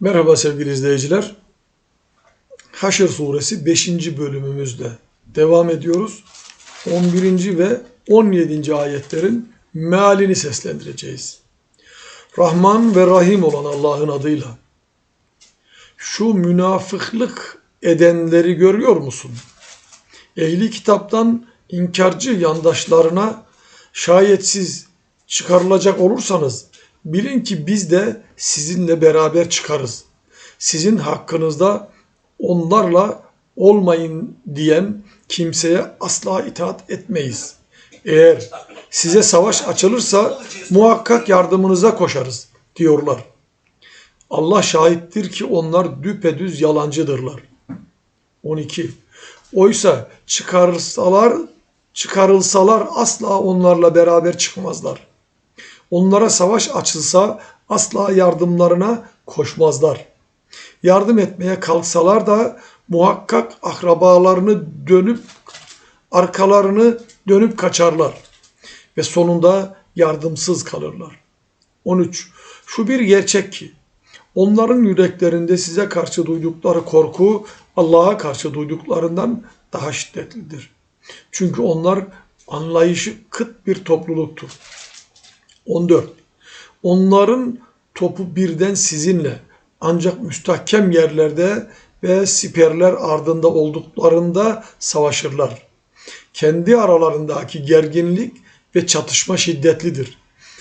Merhaba sevgili izleyiciler. Haşr suresi 5. bölümümüzde devam ediyoruz. 11. ve 17. ayetlerin mealini seslendireceğiz. Rahman ve Rahim olan Allah'ın adıyla. Şu münafıklık edenleri görüyor musun? Ehli kitaptan inkarcı yandaşlarına şayet siz çıkarılacak olursanız bilin ki biz de sizinle beraber çıkarız. Sizin hakkınızda onlarla olmayın diyen kimseye asla itaat etmeyiz. Eğer size savaş açılırsa muhakkak yardımınıza koşarız diyorlar. Allah şahittir ki onlar düpedüz yalancıdırlar. 12. Oysa çıkarsalar, çıkarılsalar asla onlarla beraber çıkmazlar. Onlara savaş açılsa asla yardımlarına koşmazlar. Yardım etmeye kalksalar da muhakkak akrabalarını dönüp arkalarını dönüp kaçarlar ve sonunda yardımsız kalırlar. 13. Şu bir gerçek ki onların yüreklerinde size karşı duydukları korku Allah'a karşı duyduklarından daha şiddetlidir. Çünkü onlar anlayışı kıt bir topluluktur. 14. Onların topu birden sizinle ancak müstahkem yerlerde ve siperler ardında olduklarında savaşırlar. Kendi aralarındaki gerginlik ve çatışma şiddetlidir.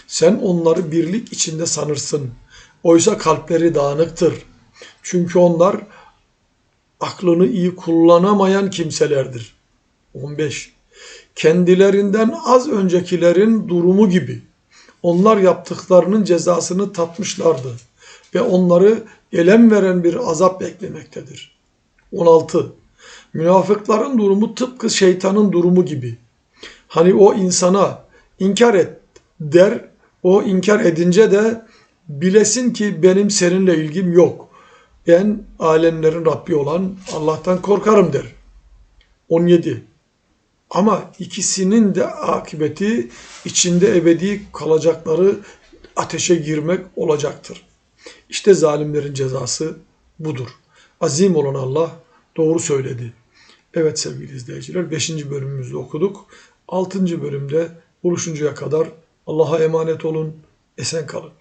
Sen onları birlik içinde sanırsın. Oysa kalpleri dağınıktır. Çünkü onlar aklını iyi kullanamayan kimselerdir. 15. Kendilerinden az öncekilerin durumu gibi onlar yaptıklarının cezasını tatmışlardı ve onları elem veren bir azap beklemektedir. 16. Münafıkların durumu tıpkı şeytanın durumu gibi. Hani o insana inkar et der, o inkar edince de bilesin ki benim seninle ilgim yok. Ben alemlerin Rabbi olan Allah'tan korkarım der. 17. Ama ikisinin de akıbeti içinde ebedi kalacakları ateşe girmek olacaktır. İşte zalimlerin cezası budur. Azim olan Allah doğru söyledi. Evet sevgili izleyiciler 5. bölümümüzü okuduk. 6. bölümde buluşuncaya kadar Allah'a emanet olun, esen kalın.